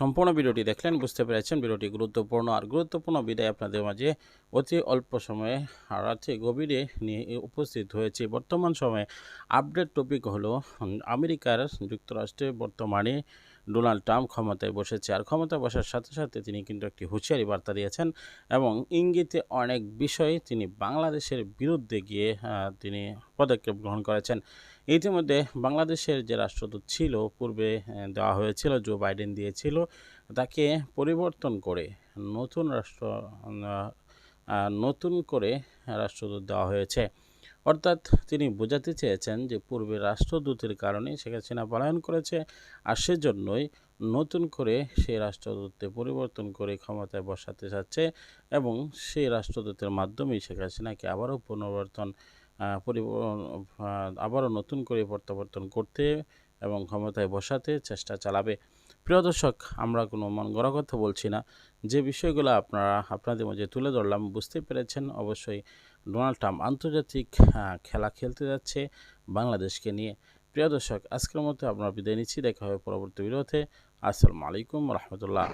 সম্পূর্ণ ভিডিওটি দেখলেন বুঝতে পেরেছেন। ভিডিওটি গুরুত্বপূর্ণ আর গুরুত্বপূর্ণ বিদায় আপনাদের মাঝে অতি অল্প সময়ে রাতে গভীরে নিয়ে উপস্থিত হয়েছে। বর্তমান সময়ে আপডেট টপিক হলো আমেরিকার যুক্তরাষ্ট্রে বর্তমানে ডোনাল্ড ট্রাম্প ক্ষমতায় বসেছে। আর ক্ষমতায় বসার সাথে সাথে তিনি কিন্তু একটি হুঁশিয়ারি বার্তা দিয়েছেন এবং ইঙ্গিতে অনেক বিষয়ে তিনি বাংলাদেশের বিরুদ্ধে গিয়ে তিনি পদক্ষেপ গ্রহণ করেছেন। ইতিমধ্যে বাংলাদেশের যে রাষ্ট্রদূত ছিল, পূর্বে দেওয়া হয়েছিল, জো বাইডেন দিয়েছিল, তাকে পরিবর্তন করে নতুন রাষ্ট্র নতুন করে রাষ্ট্রদূত দেওয়া হয়েছে। অর্থাৎ তিনি বোঝাতে চেয়েছেন যে পূর্বে রাষ্ট্রদূতের কারণে শেখ হাসিনা পলায়ন করেছে আর সেজন্যই নতুন করে সেই রাষ্ট্রদূতকে পরিবর্তন করে ক্ষমতায় বসাতে চাচ্ছে এবং সেই রাষ্ট্রদূতের মাধ্যমেই শেখ হাসিনাকে আবারও পুনর্বর্তন আবারও নতুন করে প্রত্যাবর্তন করতে এবং ক্ষমতায় বসাতে চেষ্টা চালাবে। প্রিয় দর্শক, আমরা কোনো মন গড়া কথা বলছি না। যে বিষয়গুলো আপনারা, আপনাদের মাঝে তুলে ধরলাম বুঝতে পেরেছেন, অবশ্যই ডোনাল্ড ট্রাম্প আন্তর্জাতিক খেলা খেলতে যাচ্ছে বাংলাদেশকে নিয়ে। প্রিয় দর্শক, আজকের মতো আপনার বিদায় নিচ্ছি। দেখা হবে পরবর্তী বিরোধে আসসালামু আলাইকুম রহমতুল্লাহ।